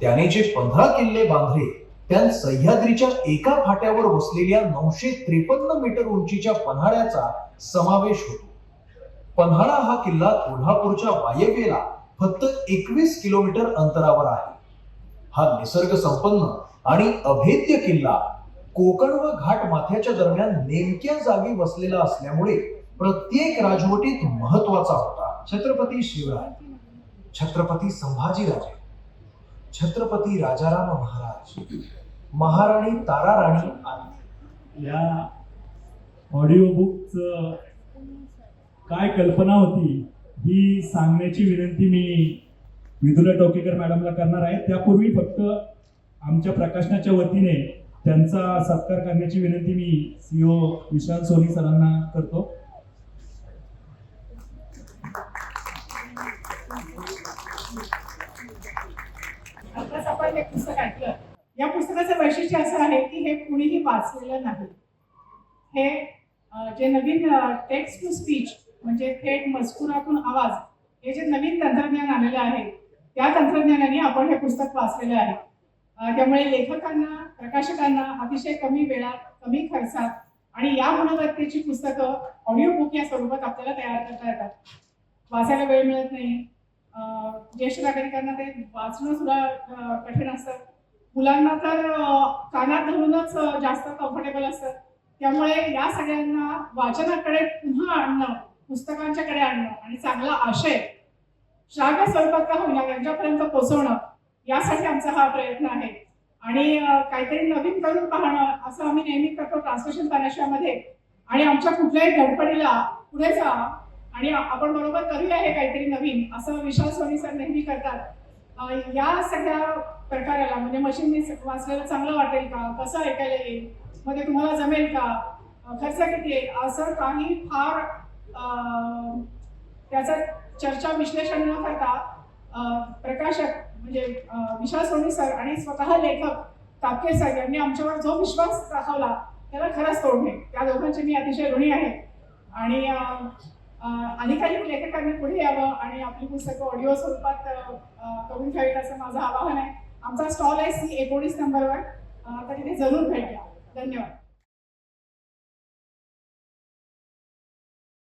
त्याने जे पंधरा किल्ले बांधले त्यात सह्याद्रीच्या एका फाट्यावर वसलेल्या नऊशे त्रेपन्न मीटर उंचीच्या पन्हाळ्याचा समावेश होतो. पन्हाळा हा किल्ला कोल्हापूरच्या वायव्येला फक्त एकवीस किलोमीटर अंतरावर आहे. हा निसर्ग संपन्न आणि अभेद्य किल्ला कोकण व घाट माथ्याच्या दरम्यान नेमक्या जागी वसलेला असल्यामुळे प्रत्येक राजवटीत महत्त्वाचा होता. छत्रपती शिवराय छत्रपती संभाजीराजे. छत्रपती राजाराम महाराज महाराणी तारा राणी या ऑडिओ बुकचं काय कल्पना होती ही सांगण्याची विनंती मी विदुला टोकेकर मॅडमला करणार आहे. त्यापूर्वी फक्त आमच्या प्रकाशनाच्या वतीने त्यांचा सत्कार करण्याची विनंती मी सीओ विशाल सोनी सरांना करतो आताच आपण हे पुस्तक ऐकलं या पुस्तकाचं वैशिष्ट्य असं आहे की हे कुणीही वाचलेलं नाही. हे जे नवीन टेक्स्ट टू स्पीच म्हणजे थेट मजकुरातून आवाज हे जे नवीन तंत्रज्ञान आलेलं आहे त्या तंत्रज्ञानाने आपण हे पुस्तक वाचलेलं आहे. त्यामुळे लेखकांना प्रकाशकांना अतिशय कमी वेळात कमी खर्चात आणि या गुणवत्तेची पुस्तकं ऑडिओ बुक या स्वरूपात आपल्याला तयार करता येतात. वाचायला वेळ मिळत नाही. ज्येष्ठ नागरिकांना ते वाचणं सुद्धा कठीण असतं. मुलांना तर कानात धरूनच जास्त कम्फर्टेबल असतं. त्यामुळे या सगळ्यांना वाचनाकडे पुन्हा आणणं पुस्तकांच्याकडे आणणं आणि चांगला आशय श्राव्य स्वरूपात का होईना त्यांच्यापर्यंत पोचवणं यासाठी आमचा हा प्रयत्न आहे. आणि काहीतरी नवीन करून पाहणं असं आम्ही नेहमी करतो ट्रान्सलेशन पॅनेशामध्ये आणि आमच्या कुठल्याही धडपडीला पुढे जा आणि आपण बरोबर करूया हे काहीतरी नवीन असं विश्वास सोनी सर नेहमी करतात. या सगळ्या प्रकाराला म्हणजे मशीननी वाचलेलं चांगलं वाटेल का? कसं ऐकायला येईल? मग ते तुम्हाला जमेल का? खर्च किती येईल? असं काही फार त्याचा त्याचं चर्चा विश्लेषण न करता प्रकाशक म्हणजे अं, सोनी सर आणि स्वतः लेखक तापके सर यांनी आमच्यावर जो विश्वास दाखवला त्याला खरंच तोड त्या दोघांचे मी अतिशय ऋणी आहे. आणि अधिकाधिक लेखकांनी पुढे यावं आणि आपली पुस्तकं ऑडिओ स्वरूपात करून घ्यावीत असं माझं आवाहन आहे. आमचा स्टॉल आहे सी एकोणीस नंबरवर. तर तिथे जरूर भेट द्या. धन्यवाद.